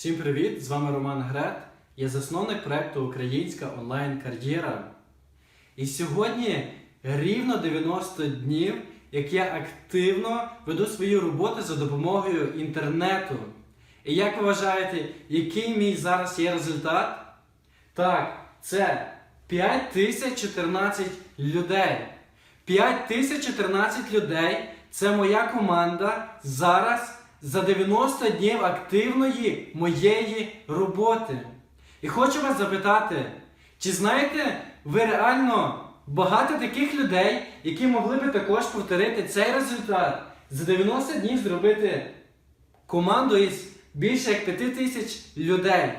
Всім привіт! З вами Роман Грет. Я засновник проекту Українська онлайн-кар'єра. І сьогодні рівно 90 днів, як я активно веду свою роботу за допомогою інтернету. І як ви вважаєте, який мій зараз є результат? Так, це 5014 людей. 5014 людей це моя команда зараз за 90 днів активної моєї роботи. І хочу вас запитати, чи знаєте ви реально багато таких людей, які могли би також повторити цей результат за 90 днів зробити команду із більше як 5 тисяч людей?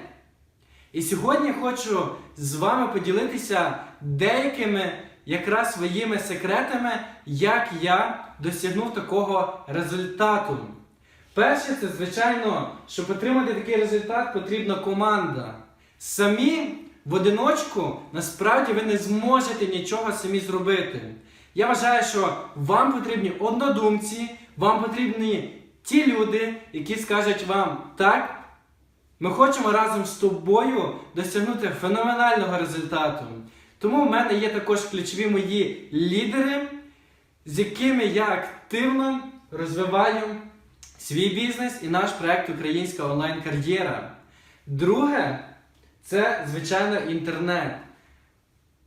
І сьогодні хочу з вами поділитися деякими якраз своїми секретами, як я досягнув такого результату. Перше, це звичайно, щоб отримати такий результат, потрібна команда. Самі в одиночку насправді ви не зможете нічого самі зробити. Я вважаю, що вам потрібні однодумці, вам потрібні ті люди, які скажуть вам так. Ми хочемо разом з тобою досягнути феноменального результату. Тому в мене є також ключові мої лідери, з якими я активно розвиваю свій бізнес і наш проект Українська онлайн-кар'єра. Друге, це, звичайно, інтернет.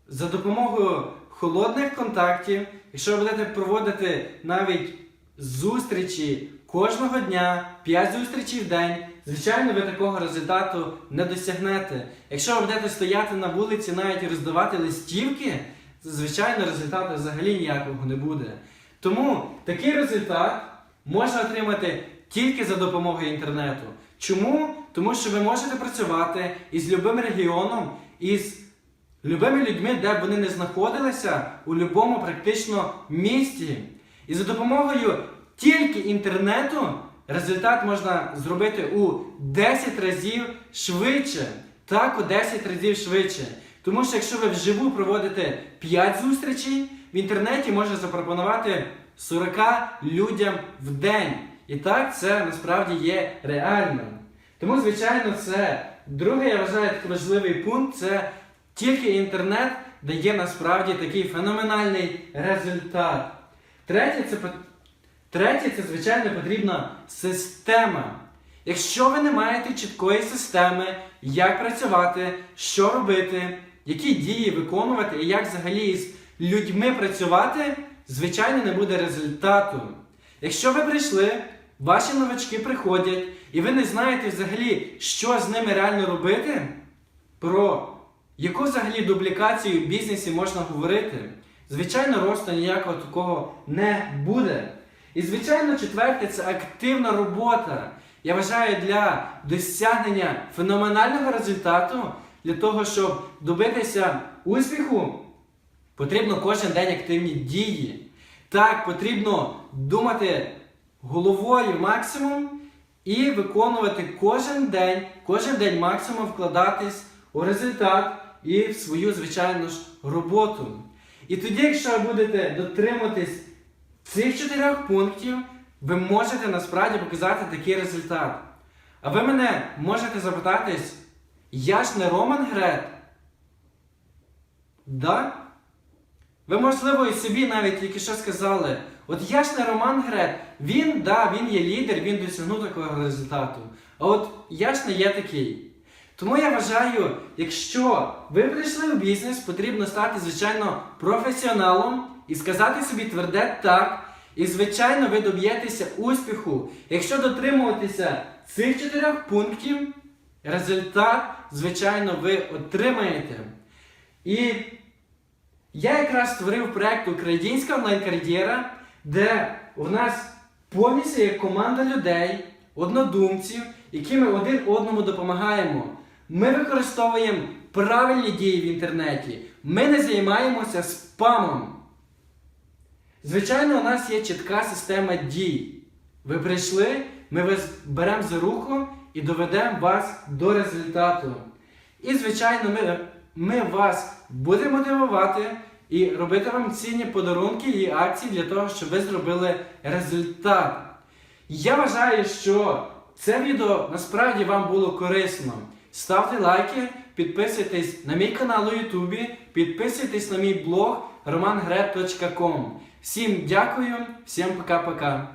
За допомогою холодних контактів, якщо ви будете проводити навіть зустрічі кожного дня, 5 зустрічей в день, звичайно, ви такого результату не досягнете. Якщо ви будете стояти на вулиці навіть роздавати листівки, звичайно, результату взагалі ніякого не буде. Тому такий результат можна отримати тільки за допомогою інтернету. Чому? Тому що ви можете працювати із любим регіоном, із любими людьми, де б вони не знаходилися, у будь-якому практично місті. І за допомогою тільки інтернету результат можна зробити у 10 разів швидше. Так, у 10 разів швидше. Тому що якщо ви вживу проводите 5 зустрічей, в інтернеті можна запропонувати 40 людям в день. І так це насправді є реальним. Тому, звичайно, це другий, я вважаю, такий важливий пункт це тільки інтернет дає насправді такий феноменальний результат. Третє, це, третє, це звичайно потрібна система. Якщо ви не маєте чіткої системи, як працювати, що робити, які дії виконувати і як взагалі з людьми працювати, звичайно, не буде результату. Якщо ви прийшли, ваші новачки приходять, і ви не знаєте взагалі, що з ними реально робити, про яку взагалі дублікацію в бізнесі можна говорити, звичайно, росту ніякого такого не буде. І, звичайно, четверте це активна робота. Я вважаю, для досягнення феноменального результату, для того, щоб добитися успіху, потрібно кожен день активні дії. Так, потрібно думати головою максимум і виконувати кожен день, кожен день максимум вкладатись у результат і в свою, звичайно ж, роботу. І тоді, якщо ви будете дотримуватись цих чотирьох пунктів, ви можете насправді показати такий результат. А ви мене можете запитатись, я ж не Роман Грет? Да? Ви, можливо, і собі навіть тільки що сказали, от я ж не Роман Грет, він, да, він є лідер, він досягнув такого результату. А от я ж не є такий. Тому я вважаю, якщо ви прийшли в бізнес, потрібно стати, звичайно, професіоналом і сказати собі тверде так. І, звичайно, ви доб'єтеся успіху. Якщо дотримуватися цих чотирьох пунктів, результат, звичайно, ви отримаєте. І я якраз створив проект Українська онлайн-кар'єра, де у нас повністю є команда людей, однодумців, які ми один одному допомагаємо. Ми використовуємо правильні дії в інтернеті. Ми не займаємося спамом. Звичайно, у нас є чітка система дій. Ви прийшли, ми вас беремо за руку і доведемо вас до результату. І, звичайно, ми, ми вас будемо мотивувати і робити вам цінні подарунки і акції для того, щоб ви зробили результат. Я вважаю, що це відео насправді вам було корисно. Ставте лайки, підписуйтесь на мій канал у Ютубі, підписуйтесь на мій блог romangret.com. Всім дякую, всім пока-пока.